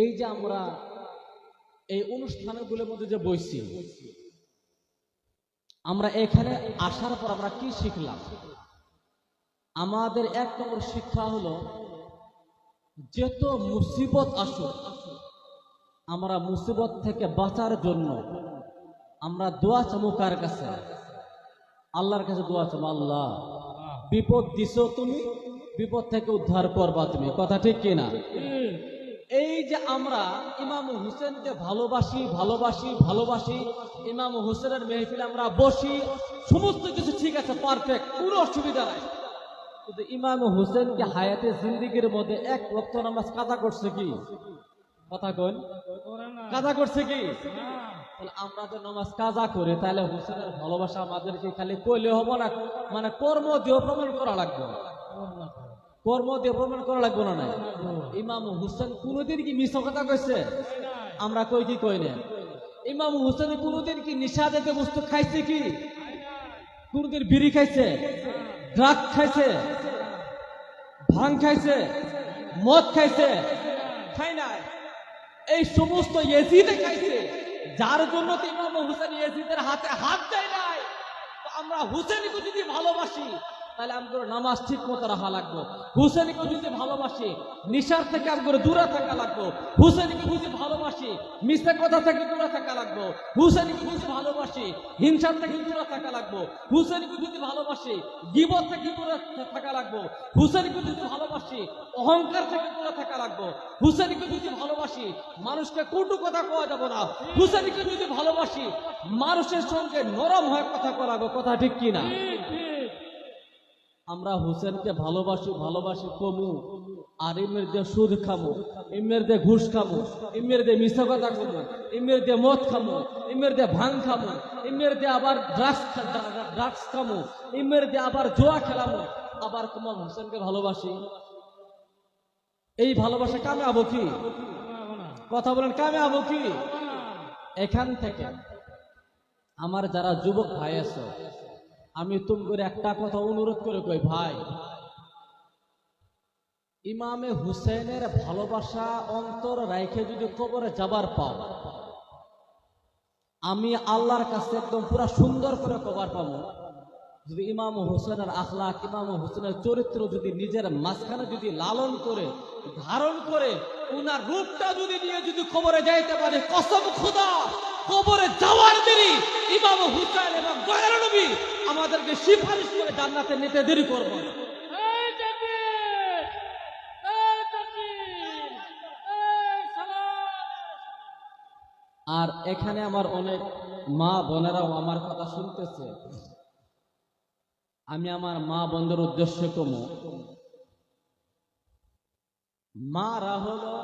এই যে আমরা এই অনুষ্ঠানগুলোর মধ্যে যে বইছি, আমরা এখানে আসার পর আমরা কি শিখলাম? আমাদের এক নম্বর শিক্ষা হলো, যেত মুসিবত আসুক, আমরা মুসিবত থেকে বাঁচার জন্য আমরা দোয়া চামু কার কাছে? আল্লাহর কাছে দোয়া চামু, আল্লাহ, বিপদ দিছো তুমি, বিপদ থেকে উদ্ধার করবা তুমি। কথা ঠিক কিনা? এই যে আমরা ইমাম হুসেনকে ভালোবাসি ভালোবাসি ভালোবাসি, ইমাম হুসেনের মেহফিলে আমরা বসি, সমস্ত কিছু ঠিক আছে পারফেক্ট কোনো অসুবিধা নাই। কিন্তু ইমাম হুসেনকে হায়াতে জিন্দিগির মধ্যে এক রক্ত নামাজ কাদা করছে কি? কথা কন কাজা করছে কি? তাহলে আমরা যে নামাজ কাজা করি, তাহলে হুসেনের ভালোবাসা আমাদেরকে খালি কইলে হব না? মানে কর্ম দিয়ে প্রমাণ করা লাগবে। কর্ম দিয়ে প্রমাণ করা লাগবে না ইমাম হুসেন কোনোদিন কি মিছ কথা কইছে? আমরা কই কি কই না? ইমাম হুসেন কোনোদিন কি নিশা জাতীয় বস্তু খাইছে কি? কোনোদিন বিড়ি খাইছে? ড্রাগ খাইছে? ভাং খাইছে? মদ খাইছে? খাই নাই। এই সমস্ত ইয়েজিদে খাইছে, যার জন্য ইমাম হুসেন ইয়েজিদের হাতে হাত দেয় নাই। আমরা হুসেনকে যদি ভালোবাসি তাহলে আমাদের নামাজ ঠিক মতো রাখা লাগবো। হুসেনকে যদি ভালোবাসি নিশার থেকে আমাদের দূরে থাকা লাগবো। হুসেনকে যদি ভালোবাসি মিথ্যা কথা থেকে দূরে থাকা লাগবো। হুসেনকে যদি ভালোবাসি, হিংসার থেকে দূরে থাকা লাগবো। হুসেনকে যদি ভালোবাসি, গিবত থেকে দূরে থাকা লাগবো। হুসেনকে যদি ভালোবাসি, অহংকার থেকে দূরে থাকা লাগবো। হুসেনকে যদি ভালোবাসি, মানুষকে কটু কথা কোয়া যাব না। হুসেনকে যদি ভালোবাসি, মানুষের সঙ্গে নরম হয়ে কথা করাবো। কথা ঠিক কি না আমরা হুসেনকে ভালোবাসি ভালোবাসি কমু, আর ইমের দিয়ে সুদ খামু, ইমের দিয়ে ঘুষ খামু, ইমের দিয়ে মিশা কথা কমু, ইমের দিয়ে মদ খামু, ইমের দিয়ে ভাং খামু, ইমের দিয়ে আবার ড্রাগস ড্রাগস খামু, ইমের দিয়ে আবার জোয়া খেলামু। আবার কুমার হোসেনকে ভালোবাসি। এই ভালোবাসা কামে আবো কি? কথা বলেন, কামে আবো কি? এখান থেকে আমার যারা যুবক ভাই আছে আমি তুম করে একটা কথা অনুরোধ করে কই, ভাই। ইমামে হুসেনের ভালোবাসা অন্তর রাইখে যদি কবরে যাবার পাও, আমি আল্লাহর কাছে একদম পুরা সুন্দর করে কবার পাবো। যদি ইমাম হোসেনের আখলাক, ইমাম হোসেনের চরিত্র যদি নিজের মাঝখানে যদি লালন করে, ধারণ করে, উনার রূপটা যদি নিয়ে যদি খবরে যাইতে পারে, কসম খুদা! কবরে যাওয়ার দেরি। ইমাম হুসেন এবং দয়াল নবী আমাদেরকে সিফারিশ করে জান্নাতে নিতে দেরি করব না। আর এখানে আমার অনেক মা বোনেরাও আমার কথা শুনতেছে। আমি আমার মা বোনদের উদ্দেশ্যে কমু। মারা হলো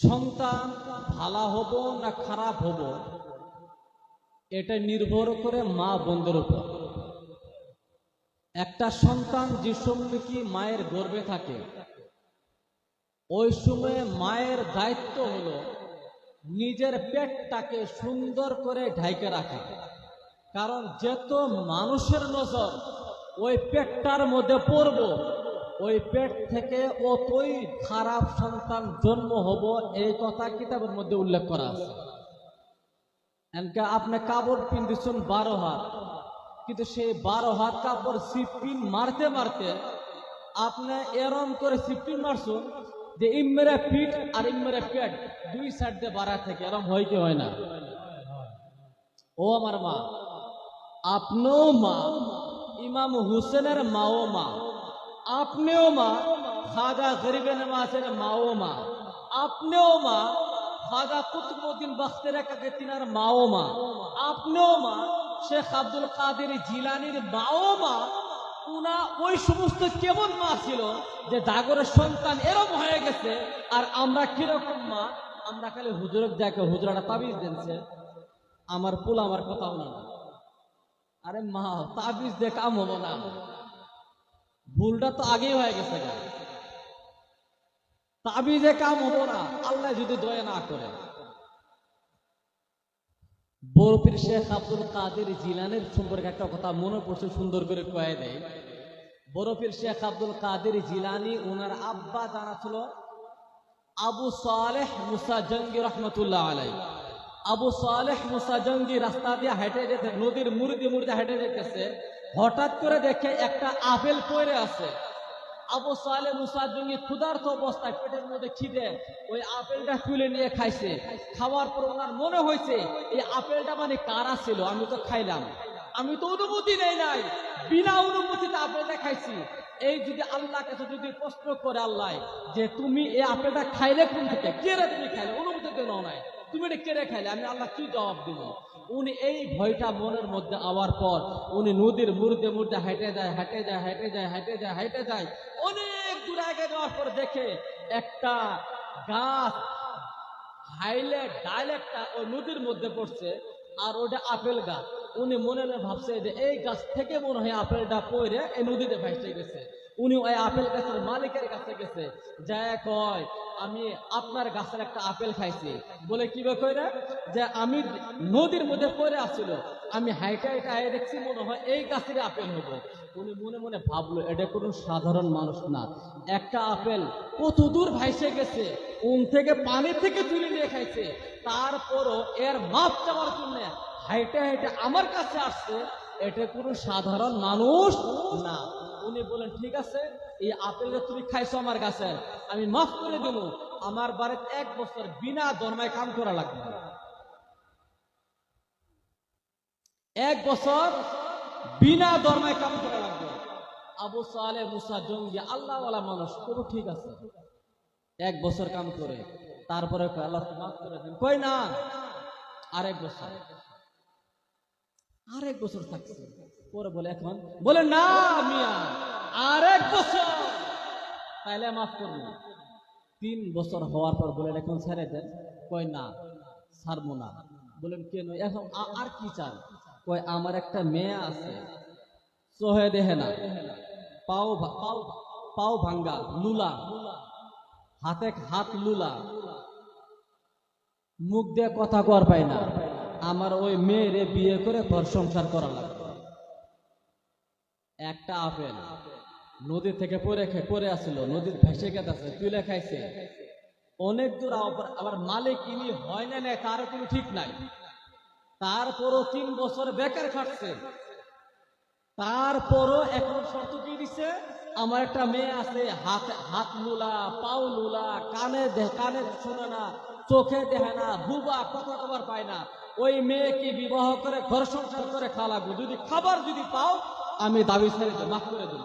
সন্তান ভালা হব না খারাপ হব, এটা নির্ভর করে মা বন্ধুর উপর। একটা সন্তান যে সময় কি মায়ের গর্বে থাকে, ওই সময়ে মায়ের দায়িত্ব হলো নিজের পেটটাকে সুন্দর করে ঢাইকে রাখা। কারণ যেত মানুষের নজর ওই পেটটার মধ্যে পড়ব ওই পেট থেকে অতই খারাপ সন্তান জন্ম হব, এই কথা কিতাবের মধ্যে উল্লেখ করা আছে। এনকে আপনি কাপড় পিন্দিছেন বারো হাত, কিন্তু সেই বারো হাত কাপড় সিপিন মারতে মারতে আপনি এরম করে সিপিন মারছুন যে ইমেরে পিঠ আর ইমেরে পেট দুই সাইড দিয়ে বাড়া থেকে, এরম হয় কি হয় না? ও আমার মা, আপনিও মা, ইমাম হুসেনের মাও মা। আপনিও মা, খাজা গরিবে নামাজের মাও মা। আপনিও মা, খাজা কুতুবুদ্দিন বখতের কাকে তিনার মাও মা। আপনিও মা, শেখ আব্দুল কাদের জিলানির মাও মা। উনা ওই সমস্ত কেমন মা ছিল যে জাগরের সন্তান এরকম হয়ে গেছে, আর আমরা কীরকম মা? আমরা খালি হুজুরক যাকে হুজুরাটা তাবিজ দিনছে। আমার পুল আমার কথা না। আরে মা, তাবিজ দিয়ে কাম না। ভুলটা তো আগেই হয়ে গেছে। তাবিজে কাম হব না, আল্লাহ যদি দয়া না করে। বরফির শেখ আব্দুল কাদের জিলানের সম্পর্কে একটা কথা মনে পড়ছে, সুন্দর করে কয়ে দেয়। বরফির শেখ আব্দুল কাদের জিলানি, ওনার আব্বা জানা ছিল আবু সালেহ মুসা জঙ্গি রহমতুল্লাহ আলাই আবু সালেহ মুসা জঙ্গি রাস্তা দিয়ে হেঁটে যেতে, নদীর মুরদি মুরদি হেঁটে যেতেছে। হঠাৎ করে দেখে একটা আপেল পড়ে আছে। আবু সালে মুসা জঙ্গি ক্ষুধার্ত অবস্থায় পেটের মধ্যে খিদে, ওই আপেলটা তুলে নিয়ে খাইছে। খাওয়ার পর ওনার মনে হয়েছে, এই আপেলটা মানে কারা ছিল? আমি তো খাইলাম। আমি তো অনুমতি নেই নাই। বিনা অনুমতিতে আপেলটা খাইছি। এই যদি আল্লাহ কাছে যদি প্রশ্ন করে আল্লাহ যে তুমি এই আপেলটা খাইলে কোন থেকে? কে রে তুমি খাইলে? অনুমতি তো নাই। তুমি এটা কেড়ে খাইলে? আমি আল্লাহ কি জবাব দিব? উনি এই ভয়টা মনের মধ্যে আওয়ার পর উনি নদীর মুর্দে মুর্দে হেঁটে যায় হেঁটে যায় হেঁটে যায় হেঁটে যায় হেঁটে যায়। অনেক দূর আগে যাওয়ার পর দেখে একটা গাছ হাইলে, ডাইলেক্টটা ওই নদীর মধ্যে পড়ছে আর ওটা আপেল গাছ। উনি মনে ভাবছে যে এই গাছ থেকে মনে হয় আপেলটা পড়ে এই নদীতে ভাসতে গেছে। উনি ওই আপেল গাছের মালিকের কাছে গেছে। যায় কয়, আমি আপনার গাছের একটা আপেল খাইছি। বলে কি কইরা? যে আমি নদীর মধ্যে পড়ে আসছিল আমি হাইটা হাইটা হাই দেখছি মনে হয় এই গাছের আপেল হব উনি মনে মনে ভাবলো, এটা কোনো সাধারণ মানুষ না। একটা আপেল কত দূর ভাইসে গেছে। উন থেকে পানি থেকে তুলে নিয়ে খাইছে। তারপরও এর মাপ চাওয়ার জন্য হাইটে হাইটে আমার কাছে আসছে। এটা কোনো সাধারণ মানুষ না। উনি বলেন, ঠিক আছে, এই আপেলটা তুমি খাইছো আমার কাছে। আমি মাফ করে দেব। আমার বাড়িতে এক বছর বিনা দরমায় কাম করা লাগবে এক বছর বিনা দরমায় কাম করা লাগবে। আবু সালে মুসা জঙ্গি মানুষ তবু ঠিক আছে। এক বছর কাম করে, তারপরে আল্লাহ মাফ করে দেন। কই না। আরেক বছর। আরেক বছর থাকছে। পরে বলে এখন, বলে, না, মিয়া, আরেক বছর। তাইলে মাফ করব তিন বছর হওয়ার পর বলেন এখন ছেড়ে দেন। কয়, না, ছাড়বো না। বলেন, কেন? এখন আর কি চান? কয়, আমার একটা মেয়ে আছে সোহে দেহে না, পাও পাও পাও ভাঙ্গা লুলা হাতে হাত লুলা মুখ দিয়ে কথা কর পায় না। আমার ওই মেয়েরে বিয়ে করে ঘর সংসার করা লাগবে। একটা আপেল। নদী থেকে পরে পরে আসছিল নদীর ভেসে গেছে তুলে খাইছে। অনেক দূর আবার- মালিক ইনি হয় না না তার কোনো ঠিক নাই। তারপরও তিন বছর বেকার খাটছে। তারপরও এখন শর্ত কি দিছে? আমার একটা মেয়ে আছে, হাত হাত লুলা পাও লুলা কানে কানে শোনে না, চোখে দেখে না, বুবা কথা কবার পায় না। ওই মেয়েকে বিবাহ করে, ঘর সংসার করে খাওয়া লাগবে যদি খাবার যদি পাও আমি দাবি ছেড়ে মাফ করে দেব।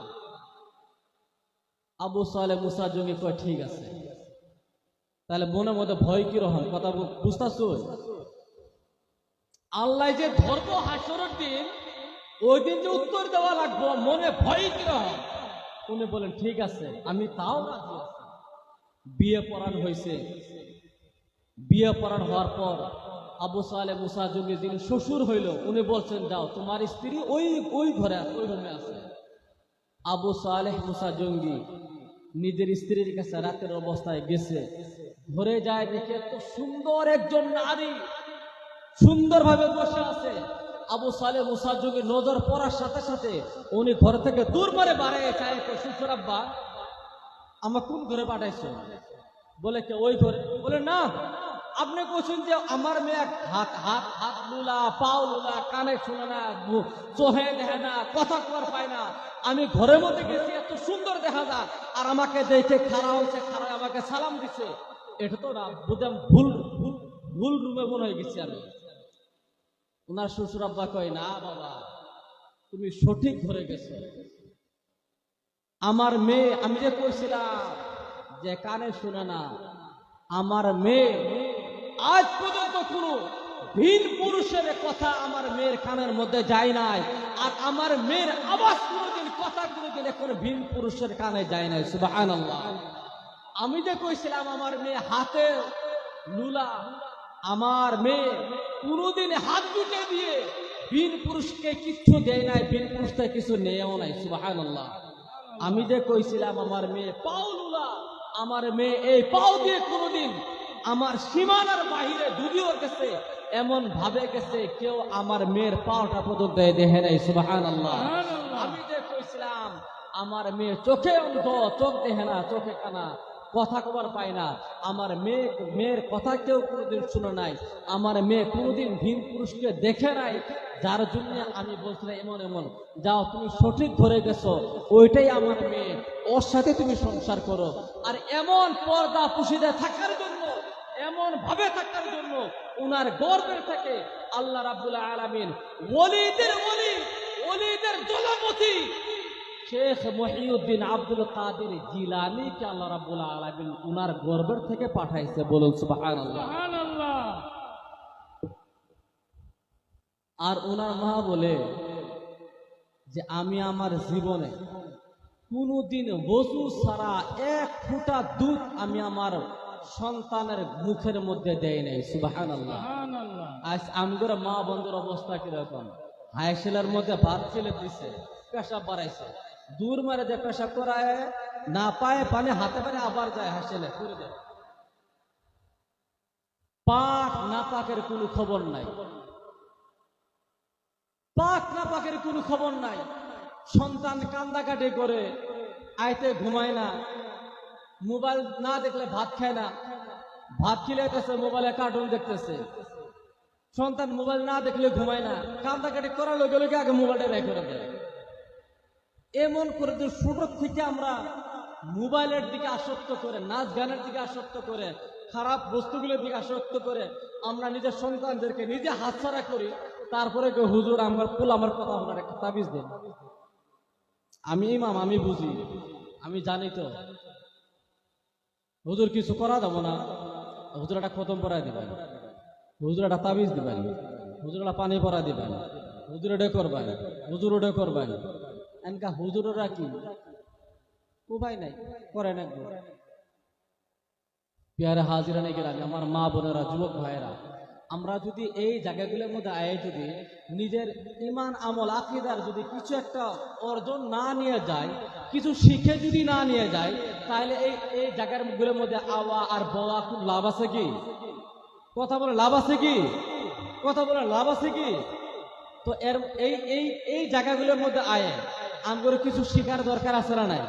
আবু সালে মুসা জঙ্গি কয়, ঠিক আছে। তাহলে মনের মধ্যে ভয় কি রকম কথা বুঝতেছ আল্লাহ যে ধর্ম হাসরের দিন, ওই দিন যে উত্তর দেওয়া লাগবো, মনে ভয় কীরকম উনি বলেন, ঠিক আছে, আমি তাও। বিয়ে পড়ানো হয়েছে বিয়ে পড়ান হওয়ার পর আবু সালে মুসা যুগে যিনি শ্বশুর হইল উনি বলছেন যাও তোমার স্ত্রী ওই ওই ঘরে আছে, ওই রুমে আছে। আবু সালেহ মুসা জঙ্গি নিজের স্ত্রীর কাছে রাতের অবস্থায় গেছে। ঘরে যায় দেখে এত সুন্দর একজন নারী সুন্দরভাবে বসে আছে। আবু সালে মুসা যুগে নজর পড়ার সাথে সাথে উনি ঘর থেকে দূর মারে বাড়ায় চায় শ্বশুর আব্বা আমার কোন ঘরে পাঠাইছো? বলে কে ওই ঘরে? বলে না আপনি বলছেন যে আমার মেয়ে হাত হাত হাত লুলা পাও লুলা কানে শুনে না চোহে দেখে না, কথা কর পায় না। আমি ঘরের মধ্যে গেছি, এত সুন্দর দেখা যায়। আর আমাকে দেখে খাড়া হয়েছে, খাড়া আমাকে সালাম দিছে। এটা তো না, বুঝলাম ভুল ভুল ভুল রুমে মনে হয়ে গেছি আমি। ওনার শ্বশুর আব্বা কয়, না বাবা, তুমি সঠিক ঘরে গেছো। আমার মেয়ে, আমি যে কইছিলাম যে কানে শুনে না, আমার মেয়ে আজ পর্যন্ত কোনো ভিন পুরুষের কথা আমার মেয়ের কানের মধ্যে যায় নাই। আর আমার মেয়ের আওয়াজ কোনোদিন কথা কোনোদিন এখন ভিন পুরুষের কানে যায় নাই। সুবাহান আমি যে কইছিলাম, আমার মেয়ে হাতে লুলা, আমার মেয়ে কোনোদিন হাত দুটে দিয়ে ভিন পুরুষকে কিচ্ছু দেয় নাই, ভিন পুরুষকে কিছু নেয়ও নাই। সুবাহান আমি যে কইছিলাম, আমার মেয়ে পাও লুলা, আমার মেয়ে এই পাও দিয়ে কোনোদিন আমার সীমানার বাহিরে ডুবিও গেছে এমন ভাবে গেছে কেউ আমার মেয়ের পাওটা দেয় দেখে নাই সুবাহান আল্লাহ আমি যে কইছিলাম আমার মেয়ে চোখে অন্ধ চোখ দেখে না চোখে কানা কথা কবার পায় না। আমার মেয়ে মেয়ের কথা কেউ কোনোদিন শুনে নাই আমার মেয়ে কোনোদিন ভিন পুরুষকে দেখে নাই যার জন্য আমি বলছিলাম এমন এমন যাও তুমি সঠিক ধরে গেছো ওইটাই আমার মেয়ে ওর সাথে তুমি সংসার করো। আর এমন পর্দা পুষিদে থাকার জন্য এমন ভাবে থাকার জন্য উনার গর্বের থেকে আল্লাহ রাব্বুল আলামিন ওলিদের ওলি ওলিদের দলপতি শেখ মহিউদ্দিন আব্দুল কাদের জিলানিকে আল্লাহ রাব্বুল আলামিন উনার গর্বের থেকে পাঠাইছে বলুন সুবহানাল্লাহ। আর ওনার মা বলে যে আমি আমার জীবনে কোনোদিন বসু ছাড়া এক ফোঁটা দুধ আমি আমার সন্তানের মুখের মধ্যে দেয় নাই সুবাহান আল্লাহ আজ আমগর মা বন্ধুর অবস্থা কীরকম? হাইসেলের মধ্যে ভাত ফেলে দিছে পেশাব বাড়াইছে। দূর মারে যে পেশাব করায় না পায় পানি হাতে পানি আবার যায় হাসেলে করে দেয়। পাক না পাকের কোনো খবর নাই। পাক না পাকের কোনো খবর নাই। সন্তান কান্দাকাটি করে আইতে ঘুমায় না। মোবাইল না দেখলে ভাত খায় না। ভাত খিলাইতেছে মোবাইলে কার্টুন দেখতেছে। সন্তান মোবাইল না দেখলে ঘুমায় না। কান্দাকাটি করার লোকে লোকে আগে মোবাইলটা বের করে দেয়। এমন করে যে ছোট থেকে আমরা মোবাইলের দিকে আসক্ত করে, নাচ গানের দিকে আসক্ত করে, খারাপ বস্তুগুলোর দিকে আসক্ত করে আমরা নিজের সন্তানদেরকে নিজে হাতছাড়া করি, তারপরে কেউ হুজুর, আমার ফুল আমার কথা আপনার একটা তাবিজ দেন। আমি ইমাম, আমি বুঝি। আমি জানি তো। হুজুর কিছু করা যাব না। হুজুর একটা খতম পরাই দিবেন। হুজুর একটা তাবিজ দিবেন। হুজুর একটা পানি পরাই দিবেন। হুজুর ওটা করবেন। হুজুর ওটা করবেন। এনকা হুজুরা কি? উপায় নাই করেন একবার পেয়ারে হাজিরা গেলাম আমার মা বোনেরা, যুবক ভাইয়েরা। আমরা যদি এই জায়গাগুলোর মধ্যে আয়ে যদি নিজের ইমান, আমল, আকিদার যদি কিছু একটা অর্জন না নিয়ে যায়, কিছু শিখে যদি না নিয়ে যায়, তাহলে এই এই জায়গাগুলোর মধ্যে আওয়া আর বওয়া খুব লাভ আছে কি? কথা বলে লাভ আছে কি? কথা বলে লাভ আছে কি? তো এর, এই এই এই জায়গাগুলোর মধ্যে আয়ে। আমগুলো কিছু শিখার দরকার আছে না নাই?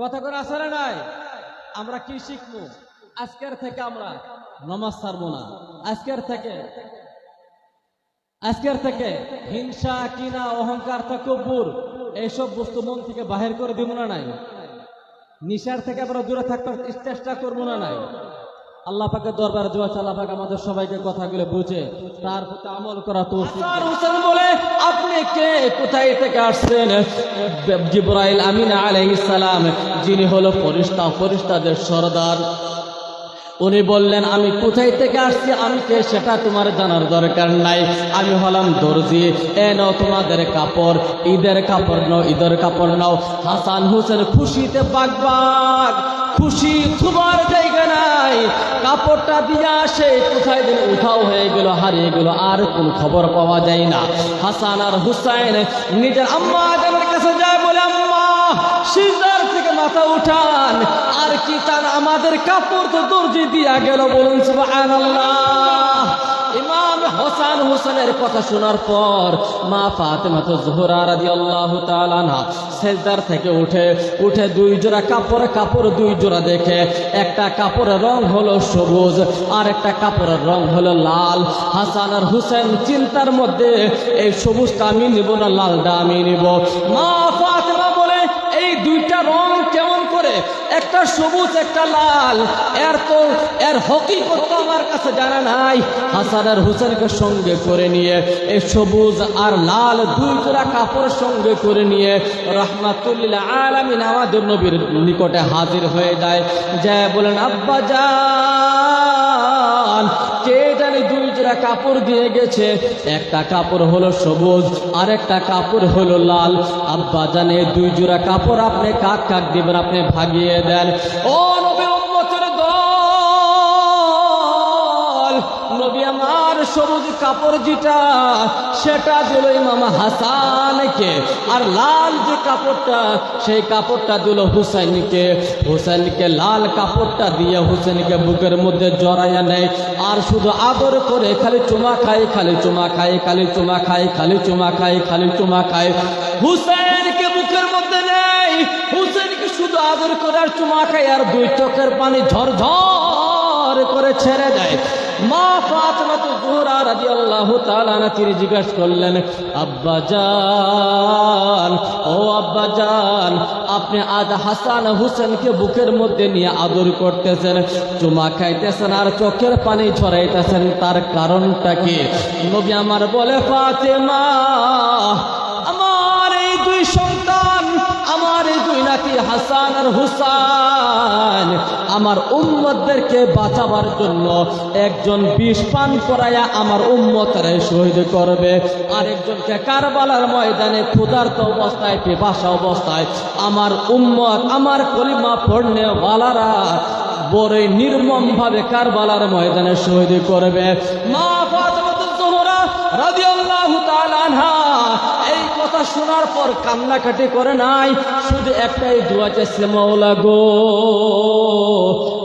কথা করে আছে না নাই? আমরা কি শিখব? আজকের থেকে আমরা নমাজ ছাড়বো না। আজকের থেকে আজকের থেকে হিংসা কিনা অহংকার তকব্বুর এইসব বস্তু মন থেকে বাহির করে দিব না নাই। নিশার থেকে আমরা দূরে থাকতে চেষ্টা করব না নাই। আল্লাহ পাকের দরবার দোয়া আল্লাহ পাক আমাদের সবাইকে কথাগুলো বুঝে তার প্রতি আমল করা তো হোসেন বলে আপনি কে? কোথায় থেকে আসছেন? জিব্রাইল আমিন আলাইহিস সালাম যিনি হলো ফরিস্তা ফরিস্তাদের সর্দার। উনি বললেন, আমি কোথায় থেকে আসছি? আমি কে? সেটা তোমার জানার দরকার নাই। আমি হলাম দর্জি। এ নাও তোমাদের কাপড়। ঈদের কাপড় নাও, ঈদের কাপড় নাও। হাসান হোসেন খুশিতে বাগ বাগ খুশি থুবার জায়গা নাই। কাপড়টা দিয়ে আসে কোথায় দিন উঠাও হয়ে গেল, হারিয়ে গেল, আর কোন খবর পাওয়া যায় না। হাসান আর হুসাইন নিজের আম্মা কাছে যায় বলে, আম্মা, সিজদার থেকে মাথা উঠান। আর কি তার আমাদের কাপড় তো দর্জি দিয়া গেল বলুন হোসেন হোসেনের কথা শোনার পর তো সেজদার থেকে উঠে উঠে দুই জোড়া কাপড় কাপড় দুই জোড়া দেখে, একটা কাপড়ের হলো সবুজ, আর একটা কাপড়ের লাল। হাসান আর হুসেন চিন্তার মধ্যে এই সবুজটা আমি নিব না, লালটা আমি নিব। মা একটা সবুজ, একটা লাল। এর তো, এর হকিকত তো আমার কাছে জানা নাই। হাসান আর হুসেনকে সঙ্গে করে নিয়ে এই সবুজ আর লাল দুই জোড়া কাপড় সঙ্গে করে নিয়ে রহমাতুল্লিল আলামিন আমাদের নবীর নিকটে হাজির হয়ে যায়। যায় বলেন, আব্বা যান কাপড় দিয়ে গেছে। একটা কাপড় হলো সবুজ আর একটা কাপড় হলো লাল। আব্বা জানে দুই জোড়া কাপড় আপনি কাক কাক দিবেন, আপনি ভাগিয়ে দেন। ও নবী সবুজ কাপড় যেটা, সেটা দিল ইমাম হাসানকে। আর লাল যে কাপড়টা, সেই কাপড়টা দিল হুসেনকে হুসেনকে লাল কাপড়টা দিয়ে হুসেনকে বুকের মধ্যে জড়াইয়া নেয়। আর শুধু আদর করে, খালি চুমা খায়, খালি চুমা খায়, খালি চুমা খায়, খালি চুমা খায়, খালি চুমা খায়। হুসেনকে বুকের মধ্যে নেই হুসেনকে শুধু আদর করে আর চুমা খায়, আর দুই চোখের পানি ঝরঝর করে ছেড়ে দেয়। মা করলেন, আব্বা ও আপনি হাসান হোসেনকে বুকের মধ্যে নিয়ে আদর করতেছেন, চুমা খাইতেছেন আর চোখের পানি ছড়াইতেছেন, তার কারণটা কি? নবী আমার বলে, ফাতেমা হাসান আর হুসান আমার উম্মতদেরকে বাঁচাবার জন্য একজন বিষ পান করাইয়া আমার উম্মতরে শহীদ করবে। আরেকজনকে কারবালার ময়দানে ক্ষুধার্ত অবস্থায়, পিপাসা অবস্থায় আমার উম্মত, আমার কলিমা পড়নে ওয়ালারা বড়ই নির্মম ভাবে কারবালার ময়দানে শহীদ করবে। মা ফাতেমাতুজ জোহরা রাদিয়াল্লাহু কথা শোনার পর কান্নাকাটি করে নাই। শুধু একটাই দোয়া চাইছে মৌলা গো,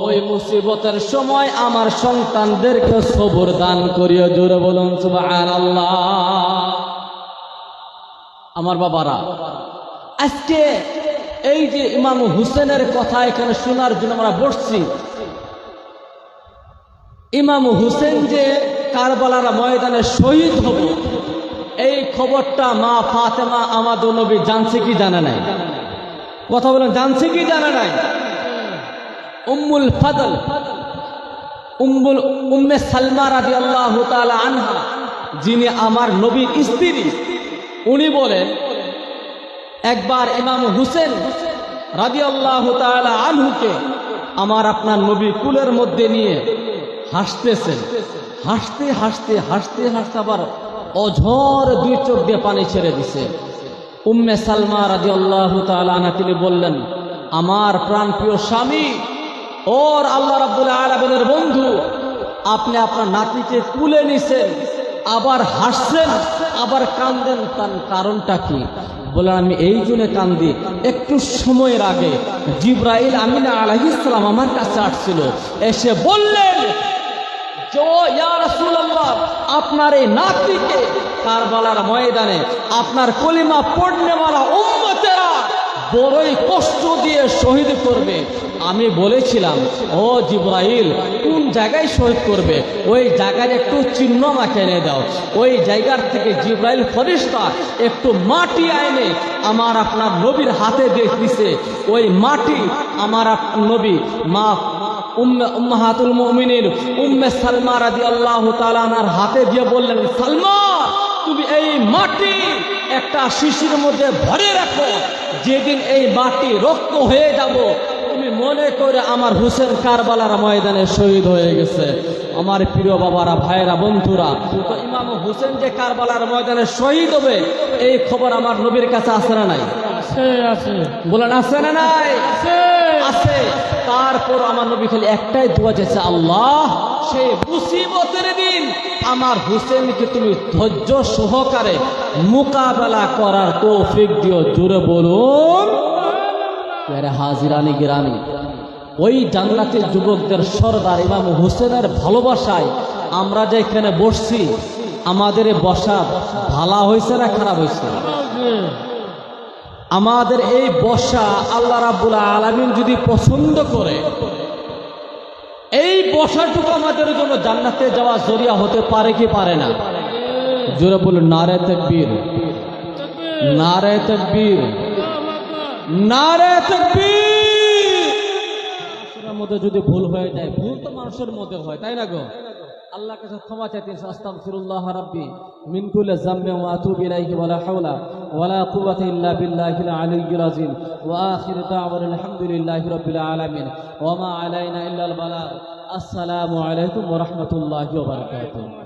ওই মুসিবতের সময় আমার সন্তানদেরকে সবর দান করিও। জোরে বলুন আমার বাবারা, আজকে এই যে ইমাম হুসেনের কথা এখানে শোনার জন্য আমরা বসছি। ইমাম হুসেন যে কারবালার ময়দানে শহীদ হব এই খবরটা মা ফাতেমা আমাদের নবী জানছে কি জানে নাই? কথা বলেন, জানছে কি জানে নাই? উম্মুল ফাদল, উম্মুল, উম্মে সালমা রাদি আল্লাহ আনহা, যিনি আমার নবীর স্ত্রী, উনি বলেন, একবার ইমাম হুসেন রাদি আল্লাহ আনহুকে আমার আপনার নবী কুলের মধ্যে নিয়ে হাসতেছেন। হাসতে হাসতে হাসতে হাসতে আবার অঝর দুই চোখ দিয়ে পানি ছেড়ে দিছে। উম্মে সালমা রাজি আল্লাহ আনা তিনি বললেন, আমার প্রাণপ্রিয় স্বামী, ওর আল্লাহ রাব্বুল আলমিনের বন্ধু, আপনি আপনার নাতিকে তুলে নিছেন, আবার হাসছেন, আবার কান্দেন, তার কারণটা কি? বলে আমি এই জন্য কান্দি, একটু সময়ের আগে জিব্রাইল আমিনা আলাইহিসসালাম আমার কাছে আসছিল, এসে বললেন আপনার এই নাতিকে কারবালার ময়দানে, আপনার কলিমা পড়নেওয়ালা উম্মতেরা বড়ই কষ্ট দিয়ে শহীদ করবে। আমি বলেছিলাম, ও জিব্রাইল, কোন জায়গায় শহীদ করবে? ওই জায়গায় একটু চিহ্ন মাকে এনে দাও। ওই জায়গার থেকে জিব্রাইল ফরিস্তা একটু মাটি আইনে আমার আপনার নবীর হাতে দিয়ে দিছে। ওই মাটি আমার নবী, মা উম্মাহাতুল উম্মে সালমা হাতে দিয়ে বললেন সালমা তুমি এই মাটি একটা শিশির মধ্যে ভরে রাখো। যেদিন এই মাটি রক্ত হয়ে যাব তুমি মনে করে আমার হুসেন কারবালার ময়দানে শহীদ হয়ে গেছে। আমার প্রিয় বাবারা ভাইরা বন্ধুরা তো ইমাম হুসেন যে কারবালার ময়দানে শহীদ হবে এই খবর আমার নবীর কাছে আসে না নাই? বলেন আসে না নাই? আছে। তারপর আমার নবী খালি একটাই দোয়া চেয়েছে, আল্লাহ সে মুসিবতের দিন আমার হুসেনকে তুমি ধৈর্য সহকারে মোকাবেলা করার তৌফিক দিও। জুড়ে বলুন। হাজিরানি গিরানি, ওই জান্নাতের যুবকদের সর্দার ইমাম হুসেনের ভালোবাসায় আমরা যে এখানে বসছি, আমাদের বসা ভালা হয়েছে না খারাপ হয়েছে? আছে আমাদের এই বসা আল্লাহ রাবুল আলমিন যদি পছন্দ করে, এই বসাটুকু আমাদের জন্য জান্নাতে যাওয়া জরিয়া হতে পারে কি পারে না? জোরে বলুন, নারে তকবীর। নারে তকবীর। নারে তকবীর। মধ্যে যদি ভুল হয়ে যায়, ভুল তো মানুষের মধ্যে হয়, তাই না গো? আল্লাহ কাছে ক্ষমা চাইতে আস্তাগফিরুল্লাহ রাব্বি মিন কুল্লি যামবি ওয়া আতুবু ইলাইহি ওয়ালা হাওলা ওয়ালা কুওয়াতা ইল্লা বিল্লাহিল আলিয়্যিল আযীম। ওয়া আখিরু দাওয়ানা আলহামদুলিল্লাহি রাব্বিল আলামিন। ওয়া মা আলাইনা ইল্লাল বালাগ। আসসালামু আলাইকুম ওয়া রাহমাতুল্লাহি ওয়া বারাকাতুহু।